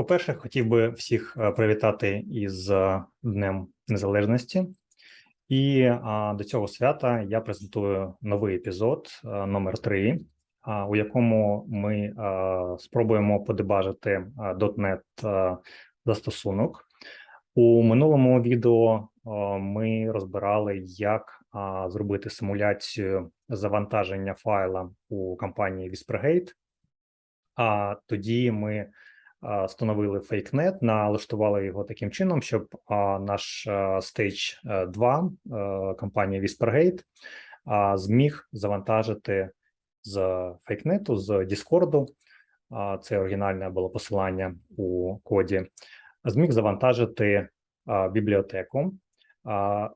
По-перше, хотів би всіх е, привітати із е, Днем Незалежності. І до цього свята я презентую новий епізод а, номер 3, у якому ми спробуємо подебажити .NET застосунок. У минулому відео ми розбирали, як зробити симуляцію завантаження файла у компанії Whispergate. А тоді ми встановили FakeNet, налаштували його таким чином, щоб наш е, 2 е, компанії Whispergate зміг завантажити з FakeNet, з Discord, це оригінальне було посилання у коді, зміг завантажити бібліотеку.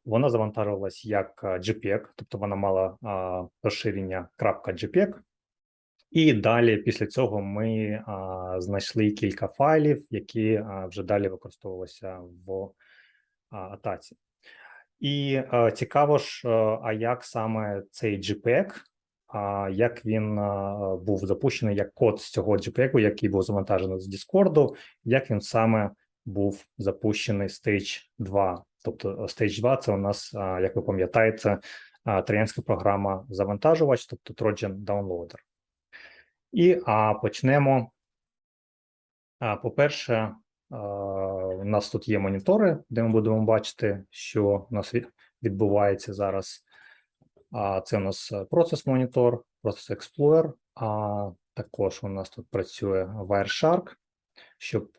Вона завантажувалась як JPEG, тобто вона мала розширення .jpeg, і далі, після цього, ми а, знайшли кілька файлів, які а, вже далі використовувалися в а, атаці. І а, цікаво ж, а, як саме цей JPEG, а, як він а, був запущений, як код з цього JPEG, який був завантажений з Discord, як він саме був запущений Stage 2. Тобто Stage 2 це у нас, а, як ви пам'ятаєте, троянська програма завантажувач, тобто Trojan Downloader. І а, почнемо. По-перше, у нас тут є монітори, де ми будемо бачити, що у нас відбувається зараз. Це у нас процес монітор, процес Explorer, а також у нас тут працює Wireshark, щоб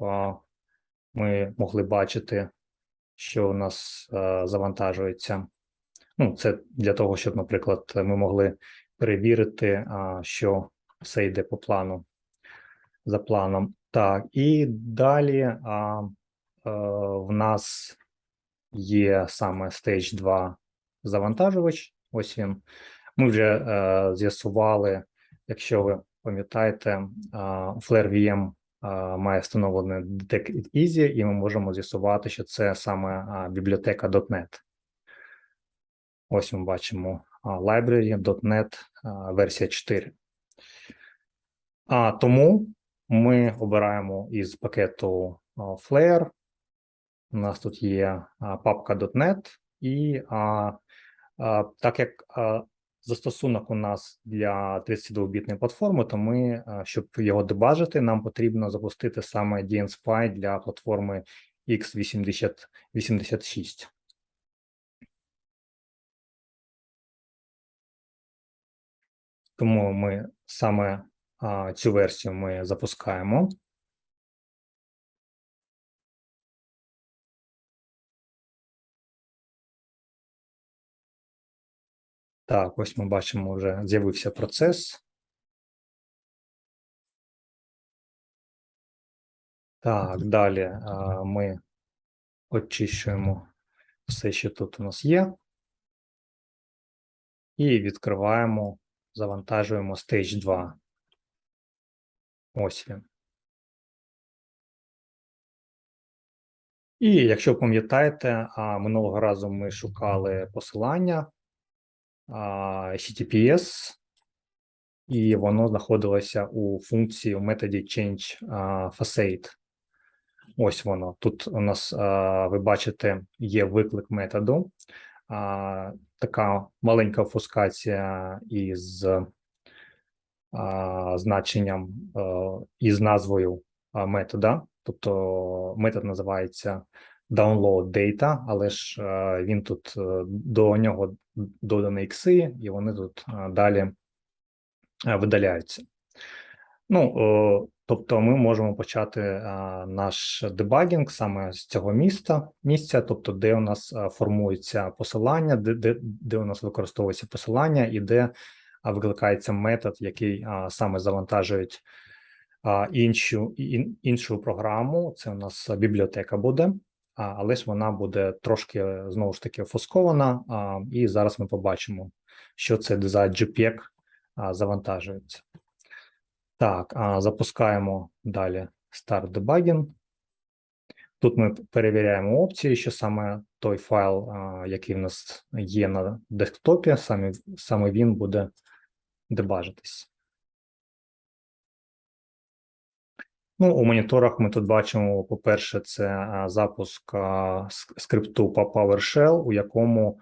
ми могли бачити, що у нас а, завантажується. Ну, це для того, щоб, наприклад, ми могли перевірити, що все йде по плану за планом. Так, і далі а, е, в нас є саме Stage 2 завантажувач. Ось він. Ми вже е, з'ясували, якщо ви пам'ятаєте, а, Flare VM а, має встановлений Detect Easy, і ми можемо з'ясувати, що це саме бібліотека .NET. Ось ми бачимо а, library .NET а, версія 4. А тому ми обираємо із пакету Flare. У нас тут є папка .NET, і а, а, так як а, застосунок у нас для 32-бітної платформи, то ми, а, щоб його дебажити, нам потрібно запустити саме DNSPy для платформи x8086. Тому ми саме цю версію ми запускаємо. Так, ось ми бачимо, вже з'явився процес. Так, далі ми очищуємо все, що тут у нас є. І відкриваємо, завантажуємо Stage 2. Ось він. І якщо пам'ятаєте, минулого разу ми шукали посилання HTTPS, і воно знаходилося у функції у методі change facade. Ось воно. Тут у нас, ви бачите, є виклик методу, така маленька офускація із значенням із назвою метода. Тобто метод називається download data, але ж він тут е, до нього додані ікси, і вони тут далі видаляються. Ну, тобто, ми можемо почати наш дебагінг саме з цього міста, місця, тобто, де у нас формується посилання, де, де, де у нас використовується посилання, і де викликається метод, який саме завантажують іншу, ін, іншу програму. Це у нас бібліотека буде, але ж вона буде трошки знову ж таки офускована, а, і зараз ми побачимо, що це за JPEG завантажується. Так, запускаємо далі Start Debugging. Тут ми перевіряємо опції, що саме той файл, який в нас є на десктопі, саме, саме він буде дебажитись. Ну, у моніторах ми тут бачимо, по-перше, це запуск скрипту по PowerShell, у якому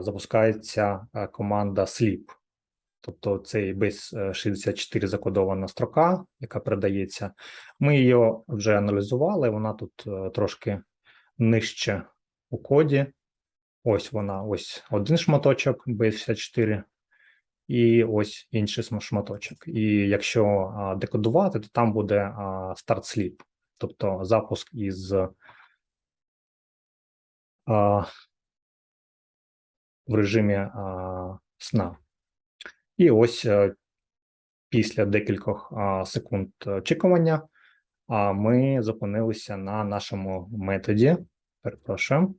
запускається команда sleep. Тобто цей base 64 закодована строка, яка передається. Ми її вже аналізували, вона тут е, трошки нижче у коді. Ось вона, ось один шматочок base 64 і ось інший шматочок. І якщо декодувати, то там буде start sleep, тобто запуск із а, в режимі а, сна. І ось е, після декількох а, секунд е, очікування а, ми зупинилися на нашому методі. Перепрошую.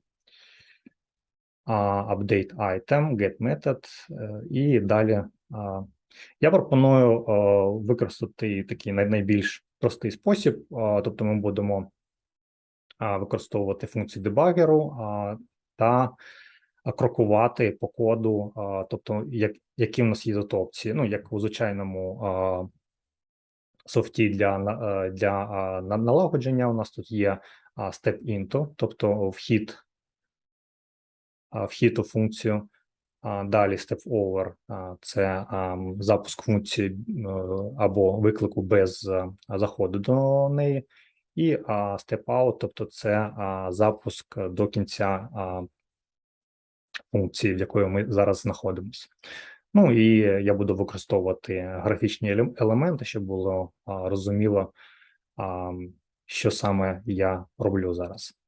Update item, get method е, і далі. Я пропоную е, використати такий найбільш простий спосіб, тобто ми будемо використовувати функцію дебагеру та крокувати по коду, тобто як, які в нас є тут опції, ну як у звичайному софті для, е, для налагодження. У нас тут є step into, тобто вхід вхід у функцію. Далі step over – це запуск функції або виклику без заходу до неї, і step out, тобто це запуск до кінця функції, в якої ми зараз знаходимося. Ну і я буду використовувати графічні елементи, щоб було розуміло, що саме я роблю зараз.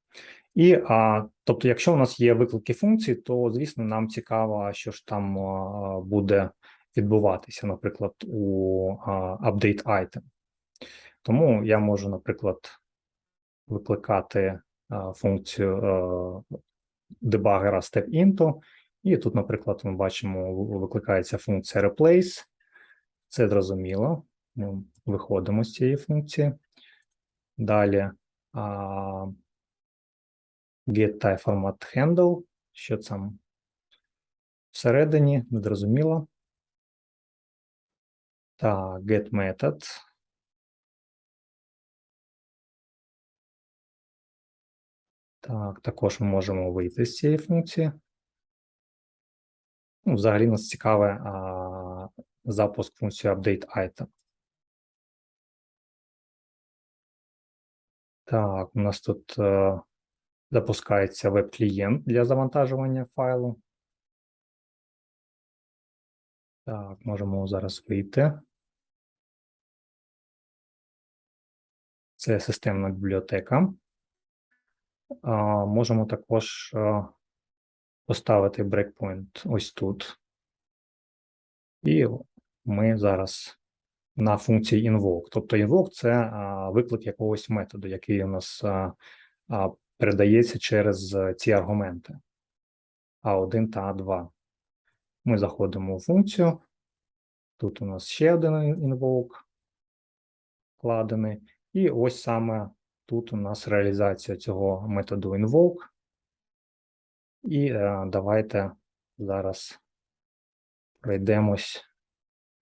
І а, тобто, якщо у нас є виклики функцій, то звісно нам цікаво, що ж там а, буде відбуватися, наприклад, у а, update item. Тому я можу, наприклад, викликати а, функцію а, дебагера step-into, і тут, наприклад, ми бачимо, викликається функція replace. Це зрозуміло. Ми виходимо з цієї функції. Далі а, get type format handle, що там всередині, незрозуміло. Так, get method. Так, також ми можемо вийти з цієї функції. Ну, взагалі нас цікаве а, запуск функції update item. Так, у нас тут е, запускається веб-клієнт для завантажування файлу. Так, можемо зараз вийти. Це системна бібліотека. А, можемо також поставити брейкпойнт ось тут. І ми зараз на функції invoke. Тобто invoke – це виклик якогось методу, який у нас передається через е, ці аргументи А1 та А2. Ми заходимо у функцію. Тут у нас ще один invoke вкладений. І ось саме тут у нас реалізація цього методу invoke. І е, давайте зараз пройдемось,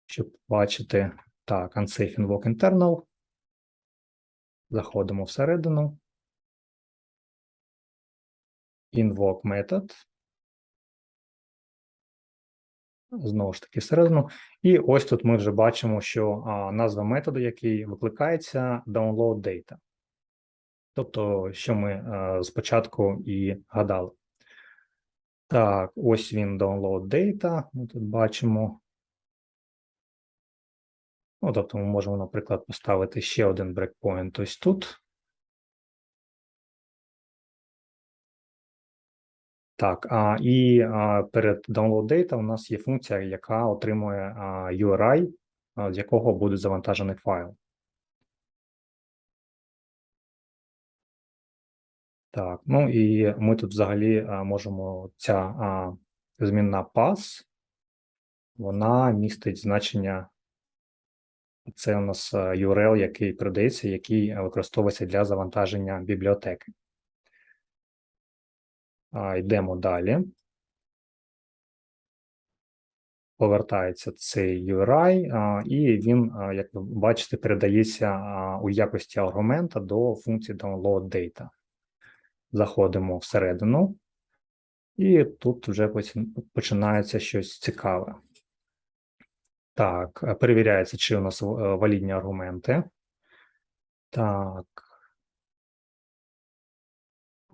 щоб бачити. Так, unsafe invoke internal. Заходимо всередину. Invoke метод. Знову ж таки, всередину. І ось тут ми вже бачимо, що а, назва методу, який викликається, download data. Тобто, що ми е, спочатку і гадали. Так, ось він download data. Ми тут бачимо. Ну, тобто, ми можемо, наприклад, поставити ще один брейкпоінт ось тут. Так, а, і а, перед download data у нас є функція, яка отримує а, URI, а, з якого буде завантажений файл. Так, ну і ми тут взагалі а, можемо ця а, змінна pass, вона містить значення. Це у нас URL, який передається, який використовується для завантаження бібліотеки. А, йдемо далі. повертається цей URI, а, і він, а, як ви бачите, передається а, у якості аргумента до функції download data. Заходимо всередину, і тут вже починається щось цікаве. Так, перевіряється, чи у нас е, валідні аргументи. Так.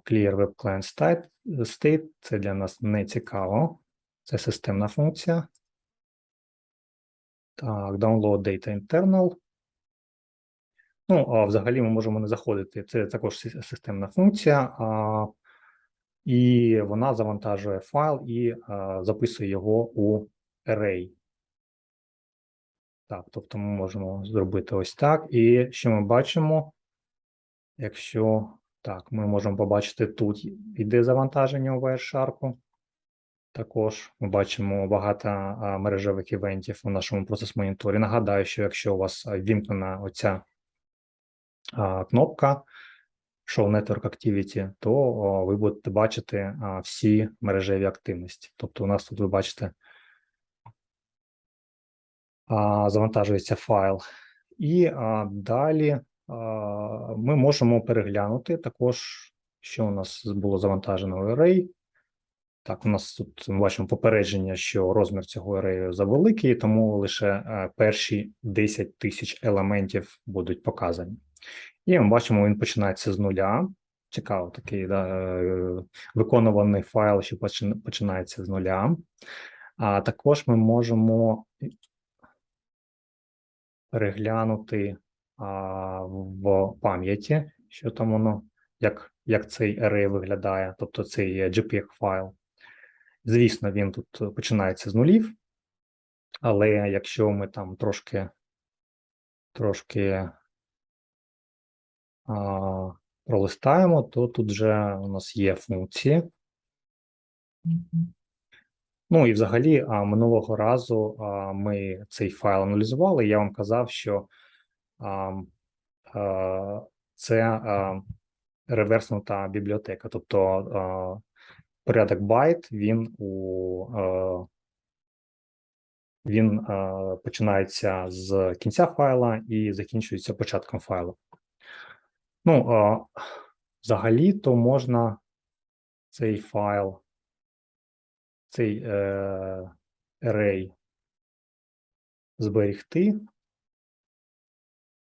Clear Web Client State, state це для нас не цікаво. Це системна функція. Так, download data internal. Ну, а взагалі ми можемо не заходити. Це також системна функція, а, і вона завантажує файл і а, записує його у array. Так, тобто ми можемо зробити ось так. І що ми бачимо? Якщо так, ми можемо побачити тут іде завантаження у Wireshark. Також ми бачимо багато мережевих івентів у нашому процес-моніторі. Нагадаю, що якщо у вас а, ввімкнена оця кнопка Show Network Activity, то ви будете бачити всі мережеві активності. Тобто, у нас тут ви бачите завантажується файл. І далі ми можемо переглянути також, що у нас було завантажено в array. Так, у нас тут ми бачимо попередження, що розмір цього арею завеликий, тому лише е, перші 10 тисяч елементів будуть показані. І ми бачимо, він починається з нуля. Цікаво, такий да, е, виконуваний файл, що починається з нуля. А також ми можемо переглянути в пам'яті, що там воно, як, як цей array виглядає, тобто цей JPEG файл. Звісно, він тут починається з нулів, але якщо ми там трошки, трошки а, пролистаємо, то тут вже у нас є функції. Ну і взагалі, минулого разу ми цей файл аналізували. Я вам казав, що це реверснута бібліотека, тобто порядок байт він у він починається з кінця файла і закінчується початком файлу. Ну, взагалі, то можна цей файл цей е, array зберегти.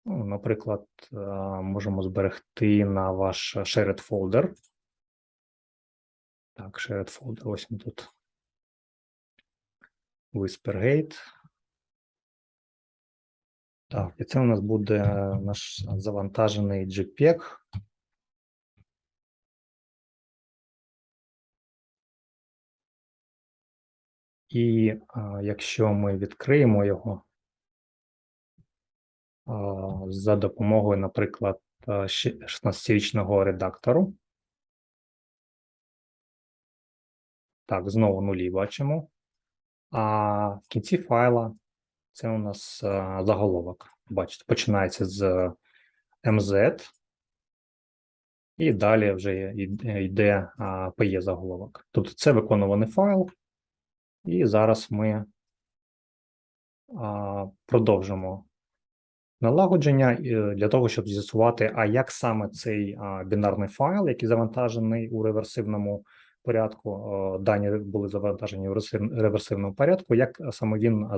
Ну, наприклад, е, можемо зберегти на ваш shared folder. Так, shared folder, ось він тут. Whispergate. Так, і це у нас буде наш завантажений JPEG. І а, якщо ми відкриємо його за допомогою, наприклад, 16-річного редактору. Так, знову нулі бачимо. А в кінці файла це у нас заголовок. Бачите, починається з MZ, і далі вже йде- йде PE заголовок. Тобто це виконуваний файл. І зараз ми продовжимо налагодження е, для того, щоб з'ясувати, а як саме цей бінарний файл, який завантажений у реверсивному порядку, дані були завантажені у реверсивному порядку, як саме він е,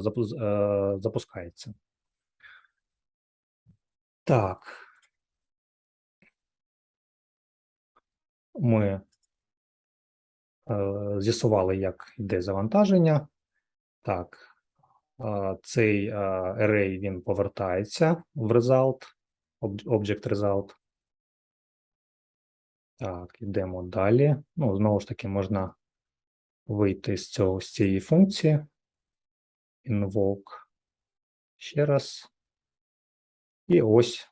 запускається. Так. Ми е, з'ясували, як йде завантаження. Так, цей array він повертається в result, object result. Так, йдемо далі. Ну, знову ж таки, можна вийти з цього з цієї функції. Invoke ще раз. І ось,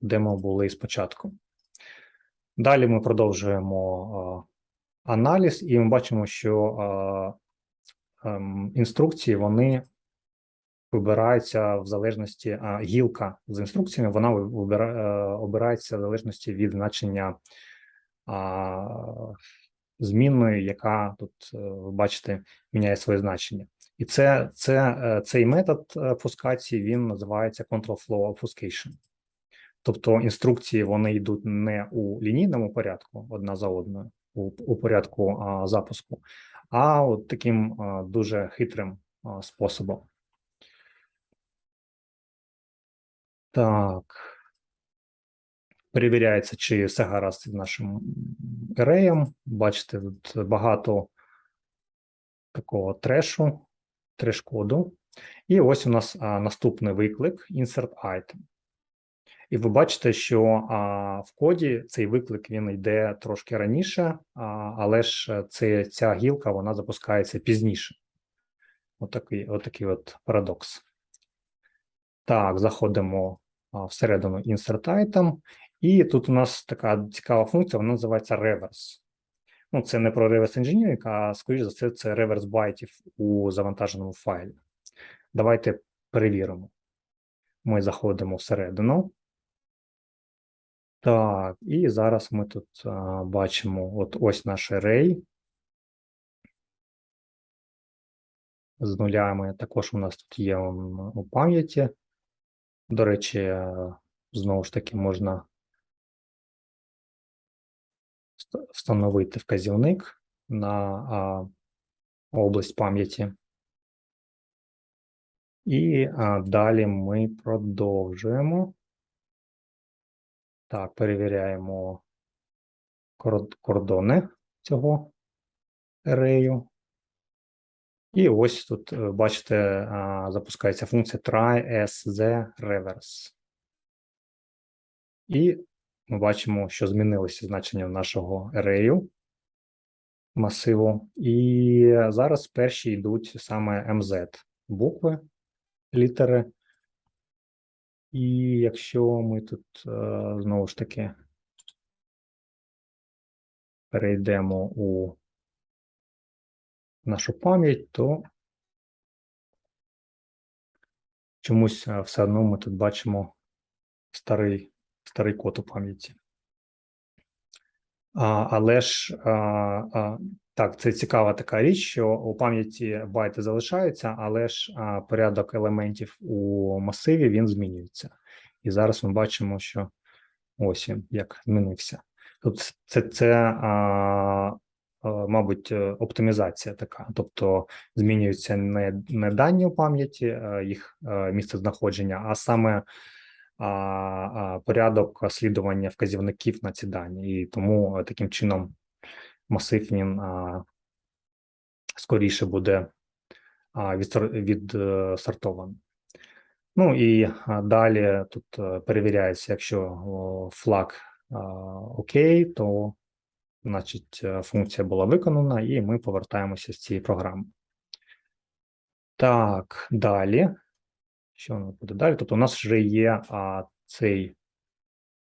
де ми були спочатку. Далі ми продовжуємо аналіз, і ми бачимо, що інструкції вони вибираються в залежності, а гілка з інструкціями вона ви- вибира, е, обирається в залежності від значення а, змінної, яка тут, е, ви бачите, міняє своє значення. І це, це, е, цей метод фускації він називається control flow obfuscation. Тобто інструкції вони йдуть не у лінійному порядку одна за одною, у, у порядку а, запуску, а от таким дуже хитрим способом. Так. Перевіряється, чи все гаразд з нашим ереєм. Бачите, тут багато такого трешу, треш-коду. І ось у нас наступний виклик insert item. І ви бачите, що в коді цей виклик він йде трошки раніше, але ж це, ця гілка вона запускається пізніше. Отакий, отакий от парадокс. Так, заходимо всередину insert item, і тут у нас така цікава функція, вона називається reverse. Ну, це не про reverse engineering, а скоріш за все, це реверс байтів у завантаженому файлі. Давайте перевіримо. Ми заходимо всередину. Так, і зараз ми тут а, бачимо от ось наш array. З нулями також у нас тут є у пам'яті. До речі, е, знову ж таки можна встановити вказівник на а, область пам'яті. І а, далі ми продовжуємо. Так, перевіряємо кордони цього ерею. І ось тут, е, бачите, запускається функція try as reverse. І ми бачимо, що змінилося значення нашого ерею масиву. І зараз перші йдуть саме MZ букви, літери. І якщо ми тут е, знову ж таки перейдемо у нашу пам'ять, то чомусь е, все одно ми тут бачимо старий, старий код у пам'яті. Але ж так, це цікава така річ, що у пам'яті байти залишаються, але ж порядок елементів у масиві він змінюється. І зараз ми бачимо, що ось він як змінився. Тобто, це, це а, мабуть, е, оптимізація така. Тобто змінюються не, не дані у пам'яті, е, їх е, місце знаходження, а саме а, порядок слідування вказівників на ці дані. І тому таким чином масив він скоріше буде відсортований. Ну і далі тут е, перевіряється, якщо флаг окей, то значить е, функція була виконана, і ми повертаємося з цієї програми. Так, далі. Що нас буде далі? Тобто у нас вже є а, цей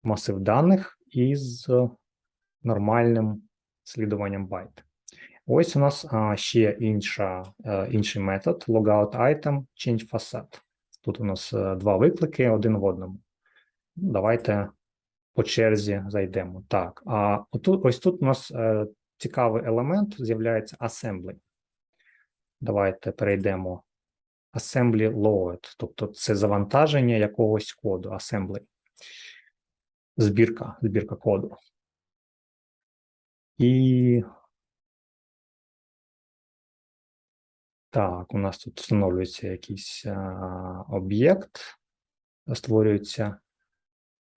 масив даних із нормальним слідуванням байт. Ось у нас а, ще інша, е, інший метод logout item change facade. Тут у нас е, два виклики один в одному. Ну, Давайте по черзі зайдемо. Так, а отут, ось тут у нас е, цікавий елемент з'являється assembly. Давайте перейдемо assembly load, тобто це завантаження якогось коду, assembly. Збірка, збірка коду. І так, у нас тут встановлюється якийсь об'єкт, створюється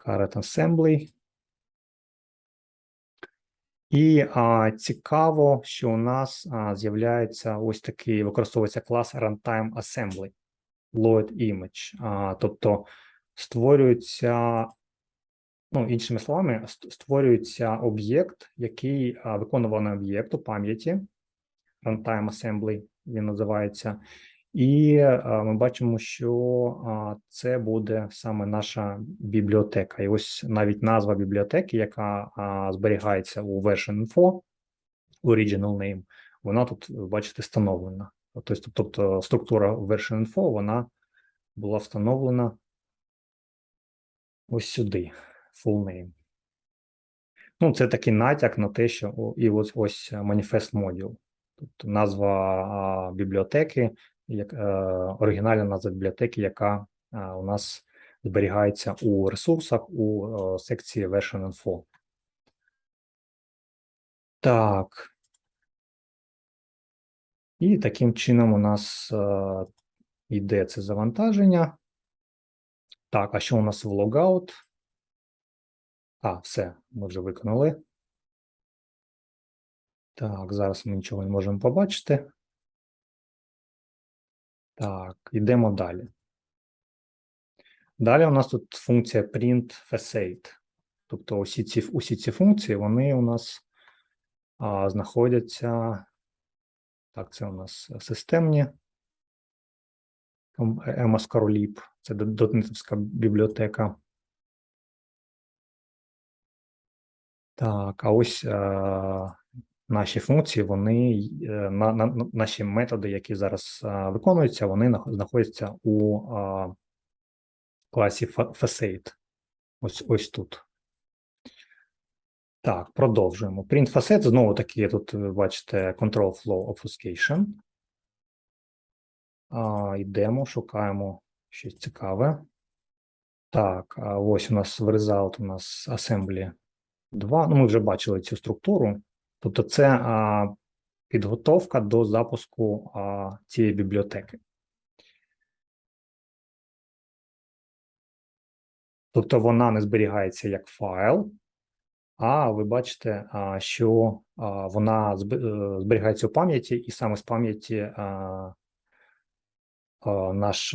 caret assembly. І а, цікаво, що у нас з'являється ось такий, використовується клас runtime assembly, load image. А, тобто створюється, ну, іншими словами, створюється об'єкт, який виконуваний об'єкт у пам'яті, runtime assembly він називається. І ми бачимо, що це буде саме наша бібліотека. І ось навіть назва бібліотеки, яка зберігається у version info, original name, вона тут, бачите, встановлена. Тобто, тобто структура version info, вона була встановлена ось сюди, full name. Ну, це такий натяк на те, що і ось ось manifest module. Тобто назва бібліотеки як е, оригінальна назва бібліотеки, яка е, у нас зберігається у ресурсах у секції Version Info. Так. І таким чином у нас е, йде це завантаження. Так, а що у нас в логаут? А, все, ми вже виконали. Так, зараз ми нічого не можемо побачити. Так, йдемо далі. Далі у нас тут функція print facade. Тобто усі ці, усі ці функції, вони у нас а, знаходяться. Так, це у нас системні. Емос Короліп, це дотнетівська бібліотека. Так, а ось е, наші функції, вони е, на, на наші методи, які зараз е, виконуються, вони знаходяться у е, класі Facade. Ось ось тут. Так, продовжуємо. Print Facade, знову таки, тут бачите Control Flow Obfuscation. А, Йдемо, шукаємо щось цікаве. Так, а ось у нас в result у нас Assembly 2. Ну, ми вже бачили цю структуру. Тобто, це а, підготовка до запуску а, цієї бібліотеки. Тобто вона не зберігається як файл, а ви бачите, а, що а, вона е, зберігається у пам'яті, і саме з пам'яті наш,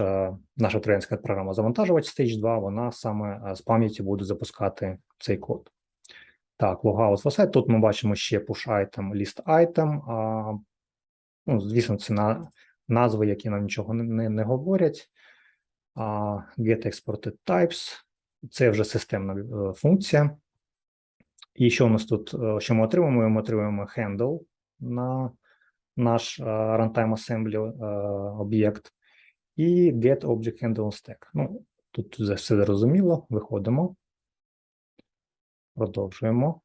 наша тренерська програма завантажувач Stage 2, вона саме з пам'яті буде запускати цей код. Так, for site. Тут ми бачимо ще push item, list item. А, ну, Звісно, це на, назви, які нам нічого не, не, не говорять. А, Get exported types. Це вже системна е, функція. І що у нас тут? Е, що ми отримуємо? Ми отримуємо handle на наш uh, runtime assembly об'єкт і get object handle stack. Ну, тут все зрозуміло, виходимо. Продовжуємо.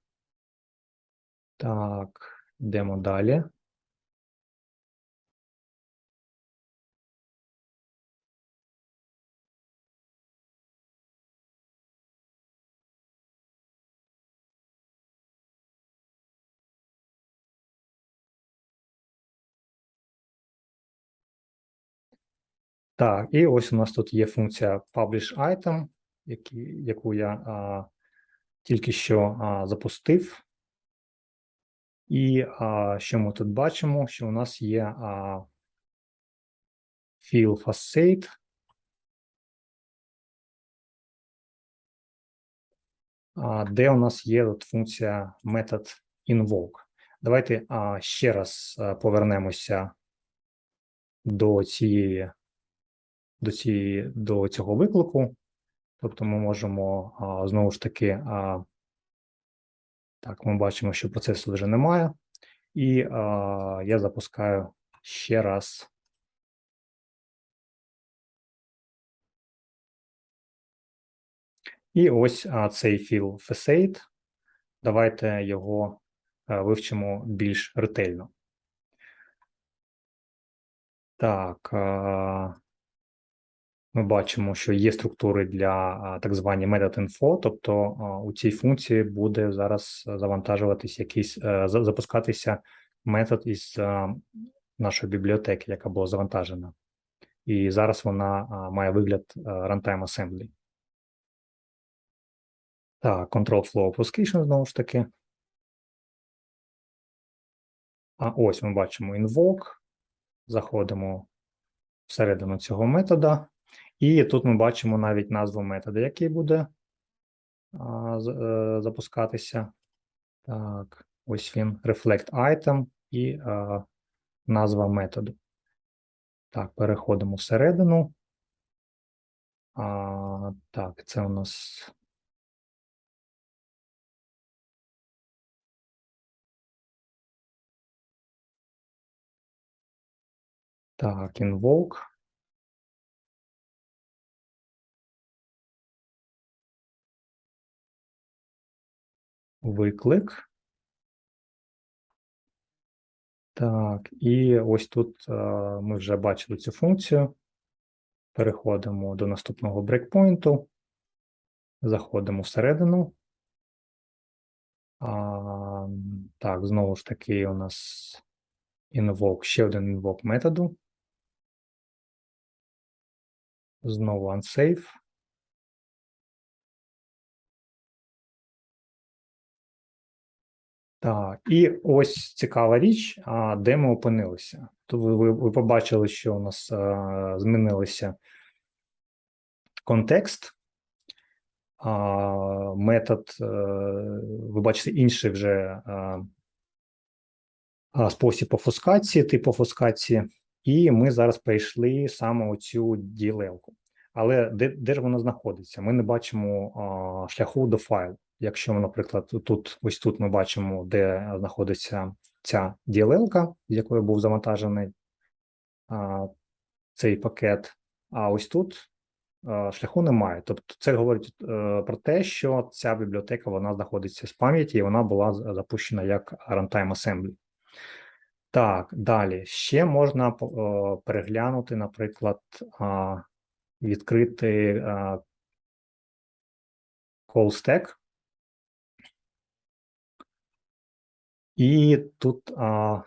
Так, йдемо далі. Так, і ось у нас тут є функція publish item, які, яку я а, тільки що а, запустив. І а, що ми тут бачимо? Що у нас є а, fill facade. Де у нас є тут функція метод invoke. Давайте а, ще раз повернемося до цієї до цієї, до цього виклику. Тобто ми можемо а, знову ж таки, а, так, ми бачимо, що процесу вже немає. І а, я запускаю ще раз. І ось а, цей філ facade. Давайте його а, вивчимо більш ретельно. Так. А, ми бачимо, що є структури для так звані метод-інфо, тобто у цій функції буде зараз завантажуватись якийсь е, запускатися метод із нашої бібліотеки, яка була завантажена. І зараз вона має вигляд runtime assembly. Так, control flow obfuscation знову ж таки. А ось ми бачимо invoke. Заходимо всередину цього метода. І тут ми бачимо навіть назву методу, який буде а, е, запускатися. Так, ось він reflect item і а, назва методу. Так, переходимо всередину. А, Так, це у нас. Так, invoke. Виклик. Так, і ось тут е, ми вже бачили цю функцію. Переходимо до наступного брейкпойнту, заходимо всередину. А, так, знову ж таки, у нас invoke, ще один invoke методу. Знову unsafe. Так, і ось цікава річ, а, де ми опинилися. То ви, ви, побачили, що у нас а, змінилися контекст, а, метод, е, ви бачите інший вже а, а, спосіб офускації, тип офускації, і ми зараз перейшли саме у цю ділелку. Але де, де ж воно знаходиться? Ми не бачимо а, шляху до файлу. Якщо, ми, наприклад, тут ось тут ми бачимо, де знаходиться ця DLL, з якої був завантажений а, цей пакет, а ось тут а, шляху немає. Тобто, це говорить е, про те, що ця бібліотека вона знаходиться з пам'яті, і вона була запущена як runtime assembly. Так, далі ще можна по- е, переглянути, наприклад, а, відкрити а, call stack. І тут а,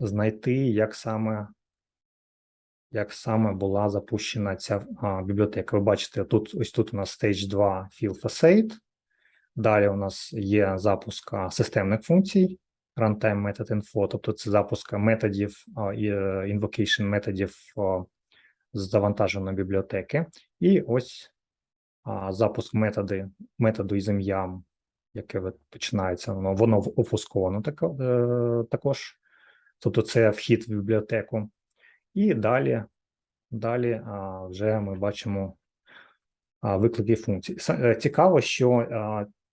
знайти, як саме, як саме була запущена ця а, бібліотека. Ви бачите, тут ось тут у нас Stage 2 Field Facade. Далі у нас є запуск системних функцій, runtime method info, тобто це запуск методів е, invocation методів з завантаженої бібліотеки. І ось запуск методи, методу із ім'ям, яке починається, воно, воно тако- е, також. Тобто це вхід в бібліотеку. І далі, далі вже ми бачимо виклики функцій. Е, Цікаво, що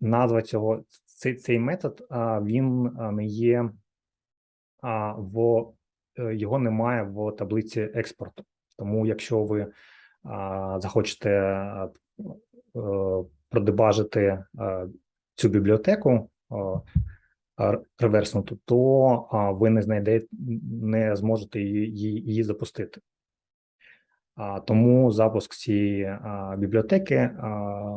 назва цього цей, цей метод він не є в е, його немає в таблиці експорту. Тому, якщо ви захочете продебажити цю бібліотеку реверснуту, то ви не знайдете, не зможете її, її, запустити. Тому запуск цієї бібліотеки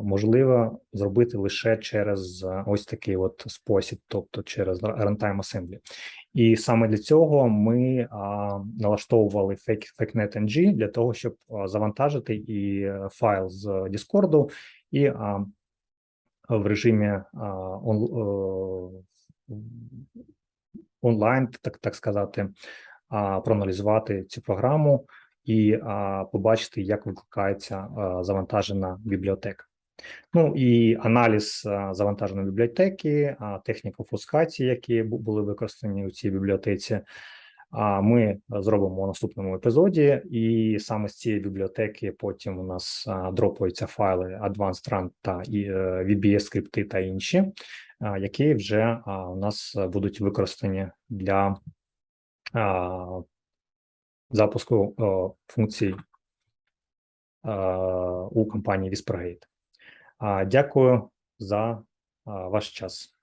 можливо зробити лише через ось такий от спосіб, тобто через runtime assembly. І саме для цього ми налаштовували fake, FakeNet-NG для того, щоб завантажити і е, файл з Discord, і в режимі он, е, онлайн, так, так сказати, проаналізувати цю програму і побачити, як викликається завантажена бібліотека. Ну і аналіз завантаженої бібліотеки, техніка офускації, які були використані у цій бібліотеці. Ми зробимо у наступному епізоді, і саме з цієї бібліотеки потім у нас а, дропаються файли Advanced Run та е, VBS скрипти та інші, які вже у нас будуть використані для запуску функцій у компанії. А, Дякую за ваш час.